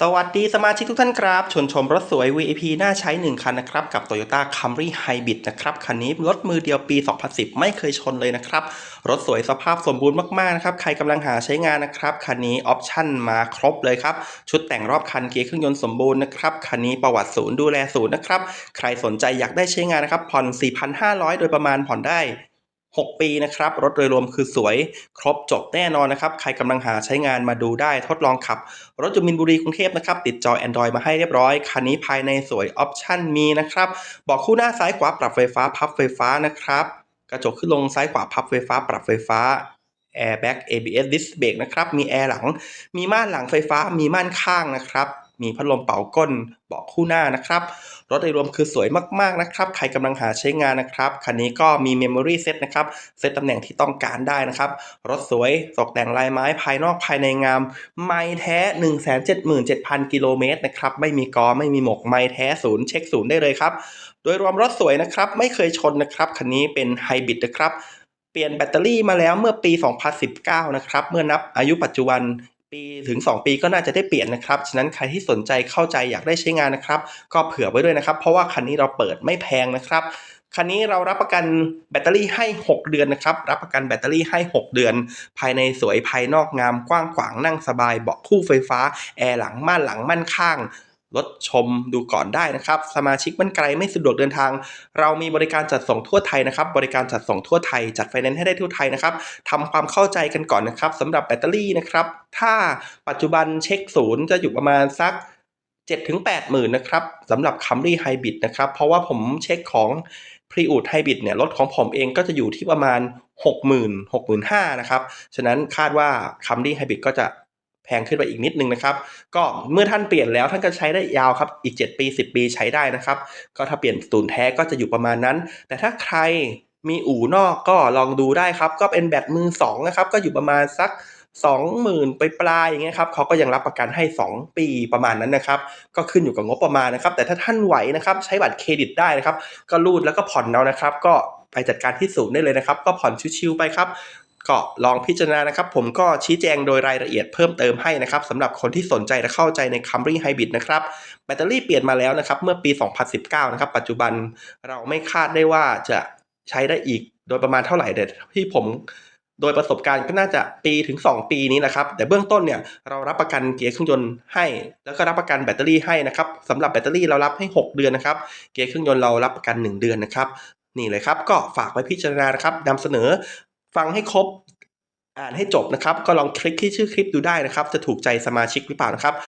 สวัสดีสมาชิกทุกท่านครับ ชวนชมรถสวย VIP น่าใช้ 1 คันนะครับ กับ Toyota Camry Hybrid นะครับ คันนี้รถมือเดียวปี 2010 ไม่เคยชนเลยนะครับ รถสวยสภาพสมบูรณ์มาก ๆ นะครับ ใครกำลังหาใช้งานนะครับ คันนี้ออปชั่นมาครบเลยครับ ชุดแต่งรอบคันเกียร์เครื่องยนต์สมบูรณ์นะครับ คันนี้ประวัติศูนย์ดูแลศูนย์นะครับ ใครสนใจอยากได้ใช้งานนะครับผ่อน 4,500 โดยประมาณผ่อนได้ 6 ปีนะครับ รถโดยรวมคือสวยครบจบแน่นอนนะครับ ใครกำลังหาใช้งานมาดูได้ทดลองขับ รถจุมินบุรีกรุงเทพนะครับ ติดจอ Android มาให้เรียบร้อย คันนี้ภายในสวยออปชั่นมีนะครับ บอกคู่หน้าซ้ายขวาปรับไฟฟ้าพับไฟฟ้านะครับ กระจกขึ้นลงซ้ายขวาพับไฟฟ้า ปรับไฟฟ้า Airbag ABS Disc Brake นะครับ มีแอร์หลัง มีม่านหลังไฟฟ้า มีม่านข้างนะครับ มีพัดลมเป่าก้นเบาะคู่หน้านะครับ รถโดยรวมคือสวยมากๆนะครับ ใครกำลังหาใช้งานนะครับ คันนี้ก็มี Memory Set นะครับ เซตตำแหน่งที่ต้องการได้นะครับ รถสวยตกแต่งลายไม้ภายนอกภายในงาม ไม่แท้ 177,000 กิโลเมตรนะครับ ไม่มีกอไม่มีหมก ไม่แท้ศูนย์เช็คศูนย์ได้เลยครับ โดยรวมรถสวยนะครับ ไม่เคยชนนะครับ คันนี้เป็นไฮบริดนะครับเปลี่ยนแบตเตอรี่มาแล้วเมื่อปี 2019 นะครับ เมื่อนับอายุปัจจุบัน ปีถึง 2 ปีก็น่าจะได้เปลี่ยนนะครับฉะนั้นใครที่สนใจเข้าใจอยากได้ใช้งานนะครับ ก็เผื่อไว้ด้วยนะครับ เพราะว่าคันนี้เราเปิดไม่แพงนะครับคันนี้เรารับประกันแบตเตอรี่ให้ 6 เดือนนะครับ รับประกันแบตเตอรี่ให้ 6 เดือน ภายในสวยภายนอกงามกว้างขวางนั่งสบายเบาะคู่ไฟฟ้า แอร์หลังม่านหลังม่านข้าง รถชมดูก่อนได้นะครับ สมาชิกมันไกลไม่สะดวกเดินทาง เรามีบริการจัดส่งทั่วไทยนะครับ บริการจัดส่งทั่วไทย จัดไฟแนนซ์ให้ได้ทั่วไทยนะครับทำความเข้าใจกันก่อนนะครับสำหรับแบตเตอรี่นะครับ ถ้าปัจจุบันเช็คศูนย์จะอยู่ประมาณสัก7ถึง8หมื่นนะครับสำหรับ Camry Hybrid นะครับ เพราะว่าผมเช็คของ p r e u d Hybrid เนี่ยรถของผมเองก็จะอยู่ที่ประมาณ 60,000 65,000นะครับ ฉะนั้นคาดว่า Camry Hybrid ก็จะ แพงขึ้นไปอีกนิดนึงนะครับ ก็เมื่อท่านเปลี่ยนแล้วท่านก็ใช้ได้ยาวครับอีก 7 ปี 10 ปีใช้ได้นะครับ ก็ถ้าเปลี่ยนศูนย์แท้ก็จะอยู่ประมาณนั้น แต่ถ้าใครมีอู่นอกก็ลองดูได้ครับ ก็เป็นแบตมือสองนะครับก็อยู่ประมาณสัก20,000ไปปลายอย่างเงี้ยครับเขาก็ยังรับประกันให้ 2 ปีประมาณนั้นนะครับ ก็ขึ้นอยู่กับงบประมาณนะครับ แต่ถ้าท่านไหวนะครับใช้บัตรเครดิตได้นะครับ ก็รูดแล้วก็ผ่อนเอานะครับ ก็ไปจัดการที่ศูนย์ได้เลยนะครับ ก็ผ่อนชิวๆไปครับ ก็ลองพิจารณานะครับ ผมก็ชี้แจงโดยรายละเอียดเพิ่มเติมให้นะครับสำหรับคนที่สนใจและเข้าใจใน Camry Hybrid นะครับแบตเตอรี่เปลี่ยนมาแล้วนะครับเมื่อปี 2019 นะครับ ปัจจุบันเราไม่คาดได้ว่าจะใช้ได้อีกโดยประมาณเท่าไหร่แต่ที่ผมโดยประสบการณ์ก็น่าจะปีถึง 2 ปีนี้นะครับ แต่เบื้องต้นเนี่ยเรารับประกันเกียร์เครื่องยนต์ให้ แล้วก็รับประกันแบตเตอรี่ให้นะครับสำหรับแบตเตอรี่เรารับให้ 6 เดือนนะครับ เกียร์เครื่องยนต์เรารับประกัน 1 เดือนนะครับนี่เลยครับ ก็ฝากไว้พิจารณานะครับนำเสนอ ฟังให้ครบอ่านให้จบนะครับ ก็ลองคลิกที่ชื่อคลิปดูได้นะครับ จะถูกใจสมาชิกหรือเปล่านะครับ